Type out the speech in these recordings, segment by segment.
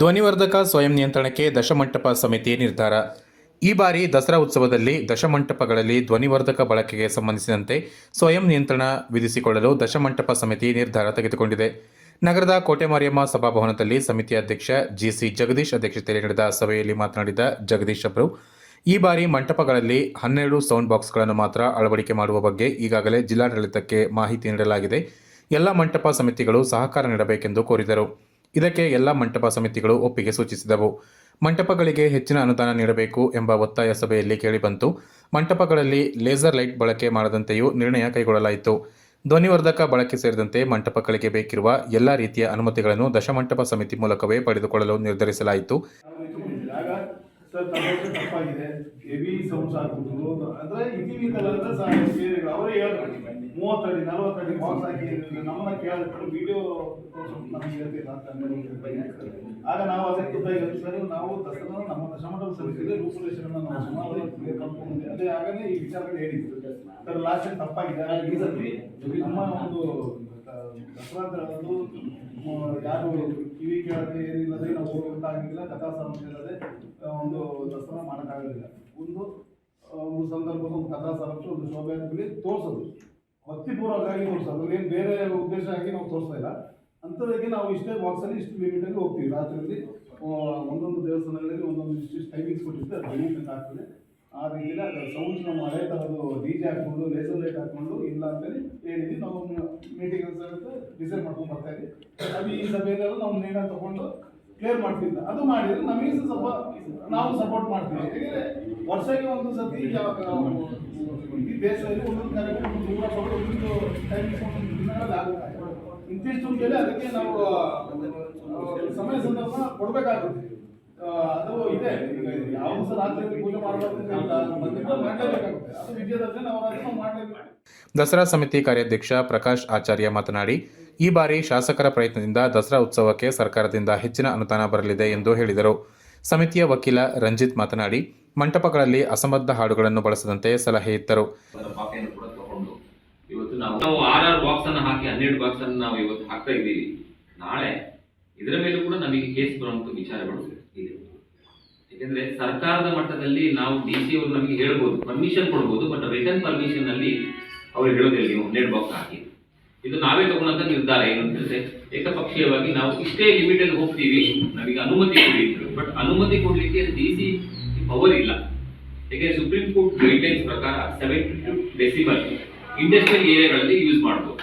ಧ್ವನಿವರ್ಧಕ ಸ್ವಯಂ ನಿಯಂತ್ರಣಕ್ಕೆ ದಶಮಂಟಪ ಸಮಿತಿ ನಿರ್ಧಾರ. ಈ ಬಾರಿ ದಸರಾ ಉತ್ಸವದಲ್ಲಿ ದಶಮಂಟಪಗಳಲ್ಲಿ ಧ್ವನಿವರ್ಧಕ ಬಳಕೆಗೆ ಸಂಬಂಧಿಸಿದಂತೆ ಸ್ವಯಂ ನಿಯಂತ್ರಣ ವಿಧಿಸಿಕೊಳ್ಳಲು ದಶಮಂಟಪ ಸಮಿತಿ ನಿರ್ಧಾರ ತೆಗೆದುಕೊಂಡಿದೆ. ನಗರದ ಕೋಟೆ ಮಾರಿಯಮ್ಮ ಸಭಾಭವನದಲ್ಲಿ ಸಮಿತಿ ಅಧ್ಯಕ್ಷ ಜಿಸಿ ಜಗದೀಶ್ ಅಧ್ಯಕ್ಷತೆಯಲ್ಲಿ ನಡೆದ ಸಭೆಯಲ್ಲಿ ಮಾತನಾಡಿದ ಜಗದೀಶ್ ಅವರು, ಈ ಬಾರಿ ಮಂಟಪಗಳಲ್ಲಿ ಹನ್ನೆರಡು ಸೌಂಡ್ ಬಾಕ್ಸ್ಗಳನ್ನು ಮಾತ್ರ ಅಳವಡಿಕೆ ಮಾಡುವ ಬಗ್ಗೆ ಈಗಾಗಲೇ ಜಿಲ್ಲಾಡಳಿತಕ್ಕೆ ಮಾಹಿತಿ ನೀಡಲಾಗಿದೆ. ಎಲ್ಲ ಮಂಟಪ ಸಮಿತಿಗಳು ಸಹಕಾರ ನೀಡಬೇಕೆಂದು ಕೋರಿದರು. ಇದಕ್ಕೆ ಎಲ್ಲ ಮಂಟಪ ಸಮಿತಿಗಳು ಒಪ್ಪಿಗೆ ಸೂಚಿಸಿದವು. ಮಂಟಪಗಳಿಗೆ ಹೆಚ್ಚಿನ ಅನುದಾನ ನೀಡಬೇಕು ಎಂಬ ಒತ್ತಾಯ ಸಭೆಯಲ್ಲಿ ಕೇಳಿಬಂತು. ಮಂಟಪಗಳಲ್ಲಿ ಲೇಸರ್ ಲೈಟ್ ಬಳಕೆ ಮಾಡದಂತೆಯೂ ನಿರ್ಣಯ ಕೈಗೊಳ್ಳಲಾಯಿತು. ಧ್ವನಿವರ್ಧಕ ಬಳಕೆ ಸೇರಿದಂತೆ ಮಂಟಪಗಳಿಗೆ ಬೇಕಿರುವ ಎಲ್ಲ ರೀತಿಯ ಅನುಮತಿಗಳನ್ನು ದಶಮಂಟಪ ಸಮಿತಿ ಮೂಲಕವೇ ಪಡೆದುಕೊಳ್ಳಲು ನಿರ್ಧರಿಸಲಾಯಿತು ಸಹ ಬೇರೆ ಅವರೇ ಹೇಳಿದ್ರು ಮೂವತ್ತಡಿ, ನಲವತ್ತಡಿ ಬಾಕ್ಸ್ ಹಾಕಿ ನಮ್ಮನ್ನ ಕೇಳಿದ್ರು ವಿಡಿಯೋ ನಮಗೆ ಅಂತ. ಆಗ ನಾವು ಅದಕ್ಕೆ ಸರಿ, ನಾವು ದಸರಾ, ನಮ್ಮ ದಶಮಠ ಸಲ್ಲಿಸಿದ್ರೆ ರೂಪುರೇಷನ್ ನಾವು ಅದೇ ಆಗಲೇ ಈ ವಿಚಾರಗಳು ಹೇಳಿದ್ರು. ಸರ್ ಲಾಸ್ಟ್ ತಪ್ಪಾಗಿದೆ. ಈ ನಮ್ಮ ಒಂದು ದಸರಾ ಯಾರು ಕಿವಿ ಕೇಳದೆ ಏನಿಲ್ಲದೆ ನಾವು ಹೋಗೋಕ್ಕಾಗಿಲ್ಲ ಕಥಾ ಸಾಮರ್ಥ್ಯ ಇಲ್ಲದೆ ಒಂದು ದಸರಾ ಮಾಡೋಕ್ಕಾಗಲಿಲ್ಲ ಒಂದು ಒಂದು ಸಂದರ್ಭದ ಒಂದು ಕಥಾ ಸಾಮರ್ಥ್ಯ ಒಂದು ಶೋಭೆ ತೋರಿಸೋದು. ಭಕ್ತಿಪೂರ್ವಕವಾಗಿ ತೋರಿಸೋದು ಏನು ಬೇರೆ ಉದ್ದೇಶ ಆಗಿ ನಾವು ತೋರಿಸ್ತಾ ಇಲ್ಲ. ಅಂಥದಕ್ಕೆ ನಾವು ಇಷ್ಟೇ ಬಾಕ್ಸಲ್ಲಿ ಇಷ್ಟು ಲಿಮಿಟಲ್ಲಿ ಹೋಗ್ತೀವಿ. ರಾತ್ರಿಯಲ್ಲಿ ಒಂದೊಂದು ದೇವಸ್ಥಾನಗಳಲ್ಲಿ ಒಂದೊಂದು ಇಷ್ಟಿಷ್ಟು ಟೈಮಿಂಗ್ಸ್ ಕೊಟ್ಟಿರ್ತೀವಿ ಅದು ಲಿಮಿಟ್ ಆಗ್ತದೆ. ಆ ರೀತಿಯಲ್ಲಿ ಅದರ ಸೌಂಡ್ಸ್ ನಮ್ಮ ಹಳೆ ಥರದ್ದು ಡಿ ಜೆ ಹಾಕ್ಕೊಂಡು ಲೇಸರ್ ಲೈಟ್ ಹಾಕ್ಕೊಂಡು, ಇಲ್ಲ ಅಂತೇಳಿ ಹೇಳಿದ್ವಿ ನಾವು ಮೀಟಿಂಗ್ ಡಿಸೈಡ್ ಮಾಡ್ಕೊಂಡು ಬರ್ತಾ ಇದ್ವಿ ಅದು ಈ ಸಭೆಯಲ್ಲೆಲ್ಲ ನಾವು ನಿರ್ಣಯ ತಗೊಂಡು ಕ್ಲಿಯರ್ ಮಾಡ್ತಿಲ್ಲ ಅದು ಮಾಡಿದ್ರೆ ನಮಗೆ ಸ್ವಲ್ಪ ನಾವು ಸಪೋರ್ಟ್ ಮಾಡ್ತೀವಿ. ಯಾಕಂದ್ರೆ ವರ್ಷಕ್ಕೆ ಒಂದು ಸತಿ ಈ ದೇಶದಲ್ಲಿ ಒಂದೊಂದು ಕಾರ್ಯಕ್ರಮ ಸ್ವಲ್ಪ ಒಂದೊಂದು ದಿನಗಳಲ್ಲಿ ಆಗುತ್ತೆ. ಇಂತಿಷ್ಟು ಮೇಲೆ ಅದಕ್ಕೆ ನಾವು ಸಮಯ ಸಂದರ್ಭ ಕೊಡಬೇಕಾಗುತ್ತೆ. ಅದು ಇದೆ. ಯಾವ ಸಹ ರಾತ್ರಿ ಪೂಜೆ ಮಾಡಬಾರ್ದು ದಸರಾ ಸಮಿತಿ ಕಾರ್ಯಾಧ್ಯಕ್ಷ ಪ್ರಕಾಶ್ ಆಚಾರ್ಯ ಮಾತನಾಡಿ ಈ ಬಾರಿ ಶಾಸಕರ ಪ್ರಯತ್ನದಿಂದ ದಸರಾ ಉತ್ಸವಕ್ಕೆ ಸರ್ಕಾರದಿಂದ ಹೆಚ್ಚಿನ ಅನುದಾನ ಬರಲಿದೆ ಎಂದು ಹೇಳಿದರು. ಸಮಿತಿಯ ವಕೀಲ ರಂಜಿತ್ ಮಾತನಾಡಿ, ಮಂಟಪಗಳಲ್ಲಿ ಅಸಂಬದ್ಧ ಹಾಡುಗಳನ್ನು ಬಳಸದಂತೆ ಸಲಹೆ ಇತ್ತರು ನಾವು ಆರ್ ಆರ್ ಬಾಕ್ಸ್ ಅನ್ನು ಹಾಕಿ ಹನ್ನೆರಡು ಬಾಕ್ಸ್ ಅನ್ನು ನಾವು ಇವತ್ತು ಹಾಕ್ತಾ ಇದ್ದೀವಿ. ನಾಳೆ ಇದರ ಮೇಲೂ ಕೂಡ ನಮಗೆ ಕೇಸ್ ಬರುವಂತ ವಿಚಾರಗಳು ಇದೆ ಯಾಕೆಂದ್ರೆ ಸರ್ಕಾರದ ಮಟ್ಟದಲ್ಲಿ ನಾವು ಡಿ ಸಿ ಅವರು ನಮಗೆ ಹೇಳ್ಬೋದು ಪರ್ಮಿಷನ್ ಕೊಡ್ಬೋದು ಬಟ್ ರಿಟರ್ನ್ ಪರ್ಮಿಷನ್ ಅಲ್ಲಿ ಅವ್ರು ಹೇಳೋದಿಲ್ಲ ನೀವು, ಹನ್ನೆರಡು ಬಾಕ್ಸ್ ಹಾಕಿ. ಇದು ನಾವೇ ತಗೊಂಡಂತ ನಿರ್ಧಾರ. ಏನು ಅಂತ ಹೇಳಿದ್ರೆ, ಏಕಪಕ್ಷೀಯವಾಗಿ ನಾವು ಇಷ್ಟೇ ಲಿಮಿಟ್ ಹೋಗ್ತೀವಿ. ನಮಗೆ ಅನುಮತಿ ಕೊಡಿ ಬಟ್ ಅನುಮತಿ ಕೊಡ್ಲಿಕ್ಕೆ ಡಿ ಸಿ ಪವರ್ ಇಲ್ಲ. ಯಾಕೆಂದ್ರೆ ಸುಪ್ರೀಂ ಕೋರ್ಟ್ ಗೈಡ್ಲೈನ್ಸ್ ಪ್ರಕಾರ ಸೆವೆಂಟಿ ಟು ಡೆಸಿಮಲ್ ಇಂಡಸ್ಟ್ರಿಯಲ್ ಏರಿಯಾಗಳಲ್ಲಿ ಯೂಸ್ ಮಾಡಬಹುದು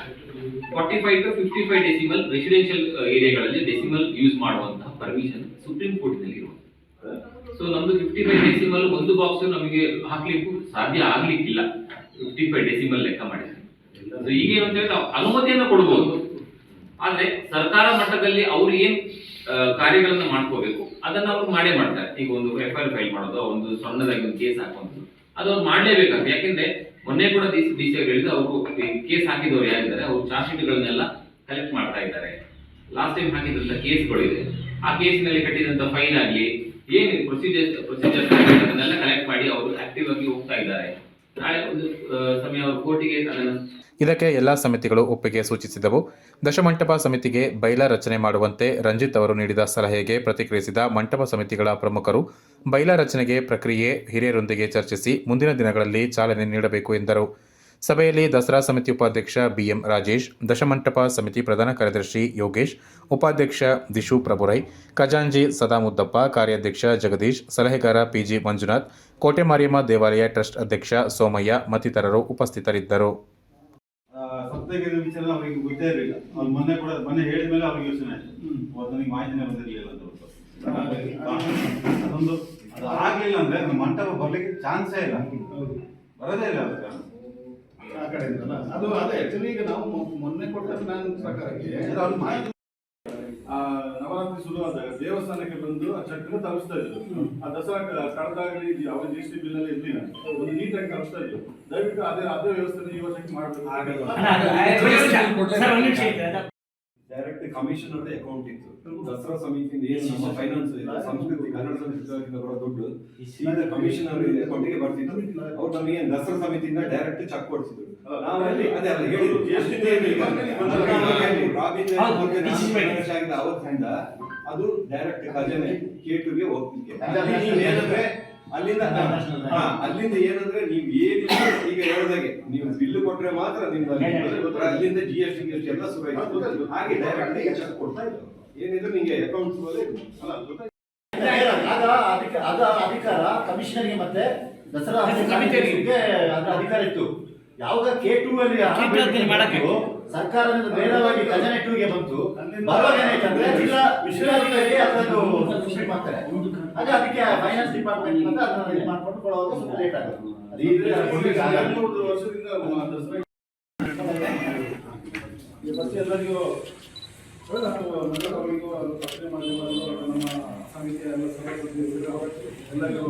forty five to fifty five decimal residential ಏರಿಯಾಗಳಲ್ಲಿ decimal use ಮಾಡುವಂತಹ ಪರ್ಮಿಷನ್ ಸುಪ್ರೀಂ ಕೋರ್ಟ್ನಲ್ಲಿ ಇರುವುದು ಸೊ ನಮ್ದು ಫಿಫ್ಟಿ ಫೈವ್ ಡೆಸಿಮಲ್ ಒಂದು ಬಾಕ್ಸ್ ನಮಗೆ ಹಾಕ್ಲಿಕ್ಕೂ ಸಾಧ್ಯ ಆಗ್ಲಿಕ್ಕಿಲ್ಲ. ಫಿಫ್ಟಿ ಫೈವ್ ಡೆಸಿಮಲ್ ಲೆಕ್ಕ ಮಾಡಿದ್ರೆ. ಈಗ ಏನು ಅಂತ ಹೇಳಿದ್ರೆ ನಾವು ಅನುಮತಿಯನ್ನು ಕೊಡಬಹುದು ಆದ್ರೆ ಸರ್ಕಾರ ಮಟ್ಟದಲ್ಲಿ ಅವ್ರು ಏನ್ ಕಾರ್ಯಗಳನ್ನ ಮಾಡ್ಕೋಬೇಕು, ಅದನ್ನ ಅವ್ರು ಮಾಡೇ ಮಾಡ್ತಾರೆ. ಈಗ ಒಂದು ಎಫ್ ಐ ಆರ್ ಫೈಲ್ ಮಾಡೋದು, ಒಂದು ಸಣ್ಣದಾಗಿ ಒಂದು ಕೇಸ್ ಹಾಕುವಂಥದ್ದು ಅದು ಅವ್ರು ಮಾಡಲೇಬೇಕಂತ. ಯಾಕೆಂದ್ರೆ ಮೊನ್ನೆ ಕೂಡ ಡಿ ಸಿ ಡಿ ಸಿ ಹೇಳಿದ್ರು ಅವರು ಕೇಸ್ ಹಾಕಿದವರು ಯಾರಿದ್ದಾರೆ, ಅವರು ಚಾರ್ಜ್ ಶೀಟ್ಗಳನ್ನೆಲ್ಲ ಕಲೆಕ್ಟ್ ಮಾಡ್ತಾ ಇದ್ದಾರೆ. ಲಾಸ್ಟ್ ಟೈಮ್ ಹಾಕಿದಂತ ಕೇಸ್ಗಳಿದೆ ಆ ಕೇಸಿನಲ್ಲಿ ಕಟ್ಟಿದಂತ ಫೈನ್ ಆಗ್ಲಿ, ಏನು ಪ್ರೊಸೀಜರ್ ಪ್ರೊಸೀಜರ್ ಅದನ್ನೆಲ್ಲ ಕಲೆಕ್ಟ್ ಮಾಡಿ ಅವರು ಆಕ್ಟಿವ್ ಆಗಿ ಹೋಗ್ತಾ ಇದ್ದಾರೆ. ಇದಕ್ಕೆ ಎಲ್ಲ ಸಮಿತಿಗಳು ಒಪ್ಪಿಗೆ ಸೂಚಿಸಿದವು. ದಶಮಂಟಪ ಸಮಿತಿಗೆ ಬೈಲ ರಚನೆ ಮಾಡುವಂತೆ ರಂಜಿತ್ ಅವರು ನೀಡಿದ ಸಲಹೆಗೆ ಪ್ರತಿಕ್ರಿಯಿಸಿದ ಮಂಟಪ ಸಮಿತಿಗಳ ಪ್ರಮುಖರು, ಬೈಲ ರಚನೆಗೆ ಪ್ರಕ್ರಿಯೆ ಹಿರಿಯರೊಂದಿಗೆ ಚರ್ಚಿಸಿ ಮುಂದಿನ ದಿನಗಳಲ್ಲಿ ಚಾಲನೆ ನೀಡಬೇಕು ಎಂದರು. ಸಭೆಯಲ್ಲಿ ದಸರಾ ಸಮಿತಿ ಉಪಾಧ್ಯಕ್ಷ ಬಿಎಂ ರಾಜೇಶ್, ದಶಮಂಟಪ ಸಮಿತಿ ಪ್ರಧಾನ ಕಾರ್ಯದರ್ಶಿ ಯೋಗೇಶ್, ಉಪಾಧ್ಯಕ್ಷ ದಿಶು ಪ್ರಭುರೈ ಖಜಾಂಜಿ ಸದಾಮುದ್ದಪ್ಪ, ಕಾರ್ಯಾಧ್ಯಕ್ಷ ಜಗದೀಶ್, ಸಲಹೆಗಾರ ಪಿಜಿ ಮಂಜುನಾಥ್, ಕೋಟೆ ಮಾರಿಯಮ್ಮ ದೇವಾಲಯ ಟ್ರಸ್ಟ್ ಅಧ್ಯಕ್ಷ ಸೋಮಯ್ಯ ಮತ್ತಿತರರು ಉಪಸ್ಥಿತರಿದ್ದರು. ಅಂದ್ರೆ ಮಂಟಪ ಬರ್ಲಿಕ್ಕೆ ಚಾನ್ಸೇ ಇಲ್ಲ. ಬರೋದೇ ಇಲ್ಲ ಕಡೆ ಇದ್ದಲ್ಲ ಅದು ಅದೇ ಆಕ್ಚುಲಿ ಈಗ ನಾವು ಮೊನ್ನೆ ಕೊಟ್ಟ ಪ್ಲಾನ್ ಪ್ರಕಾರಕ್ಕೆ ಅದು ಅವ್ರಿಗೆ ಮಾಹಿತಿ ಆ, ನವರಾತ್ರಿ ಶುರುವಾದಾಗ ದೇವಸ್ಥಾನಕ್ಕೆ ಬಂದು ಆ ಚಕ್ರ ತರಿಸ್ತಾ ಇದ್ರು. ಆ ದಸರಾ ಕಳೆದಾಗಲಿ ಯಾವ ಜಿ ಎಸ್ ಟಿ ಬಿಲ್ ಅಲ್ಲಿ ಇರ್ಲಿಲ್ಲ. ಒಂದು ನೀಟಾಗಿ ತರಿಸ್ತಾ ಇದ್ರು. ದಯವಿಟ್ಟು ಅದೇ ಅದೇ ವ್ಯವಸ್ಥೆ ಈ ವರ್ಷಕ್ಕೆ ಮಾಡಬೇಕು. ಡೈರೆಕ್ಟ್ ಕಮಿಷನ್ ಅವರೇ ಅಕೌಂಟ್ ಇತ್ತು. ದಸರಾ ಸಮಿತಿಯಿಂದ ಏನು ನಮ್ಮ ಫೈನಾನ್ಸ್ ಸಂಸ್ಕೃತಿ ಕನ್ನಡ ಸಂಸ್ಕೃತಿಯಿಂದ ಬರೋ ದುಡ್ಡು ಕಮಿಷನ್ ಅವರ ಅಕೌಂಟಿಗೆ ಬರ್ತಿದ್ರು. ಅವ್ರು ನಮಗೆ ದಸರಾ ಸಮಿತಿಯಿಂದ ಡೈರೆಕ್ಟ್ ಚೆಕ್ ಕೊಡ್ತಿದ್ರು ಅವತ್ತಿಂದ ಅದು ಡೈರೆಕ್ಟ್ ಖಜಾನೆ ಕೆ ಟುಗೆ ಹೋಗ್ತಿದೆ ಅಲ್ಲಿ ನೀವು ಏನಂದ್ರೆ ಅಲ್ಲಿಂದ ಹಾ, ಅಲ್ಲಿಂದ ಏನಂದ್ರೆ ನೀವು ಏನಿಲ್ಲ ಈಗ ಹೇಳಿದಾಗೆ. ನೀವು ಬಿಲ್ ಕೊಟ್ರೆ ಮಾತ್ರ ನಿಮ್ದು ಅಲ್ಲಿಂದ ಜಿ ಎಸ್ ಟಿ ಗಿ ಎಸ್ ಟಿ ಎಲ್ಲ ಶುರು ಹಾಗೆ ಡೈರೆಕ್ಟ್ ಚೆಕ್ ಕೊಡ್ತಾ ಇದ್ದಾರೆ ಏನಿದ್ರು ನಿಮಗೆ ಅಕೌಂಟ್ಸ್ ಆಗ ಅಧಿಕ ಅಧಿಕಾರ ಕಮಿಷನರ್ಗೆ ಮತ್ತೆ ದಸರಾ ಅದರ ಅಧಿಕಾರ ಇತ್ತು. ಯಾವಾಗ ಕೆ ಟೂ ಅಲ್ಲಿ ಸರ್ಕಾರದಿಂದ ನೇರವಾಗಿ ಖಜಾನೆ ಟೂಗೆ ಬಂತು ಬರುವಾಗ ಏನಾಯ್ತಂದ್ರೆ ಜಿಲ್ಲಾ ವಿಶ್ವವಿದ್ಯಾಲಯಕ್ಕೆ ಅದನ್ನು ಸಬ್ಮಿಟ್ ಮಾಡ್ತಾರೆ. ಅದೇ ಅದಕ್ಕೆ ಫೈನಾನ್ಸ್ ಡಿಪಾರ್ಟ್ಮೆಂಟ್ ಅಂತ ಅದನ್ನ ಇದು ಮಾಡ್ಕೊಂಡು ಕೊಡುವಾಗ ಸ್ವಲ್ಪ ಲೇಟ್ ಆಗುತ್ತೆ ಅದು ಈ ವರ್ಷದಿಂದ ಈ ಬಗ್ಗೆ ಎಲ್ಲರಿಗೂ ಹಾಗೂ ಪತ್ರಿಕೆ ನಮ್ಮ ಸಮಿತಿಯ ಎಲ್ಲ ಸದಸ್ಯರು ಎಲ್ಲರಿಗೂ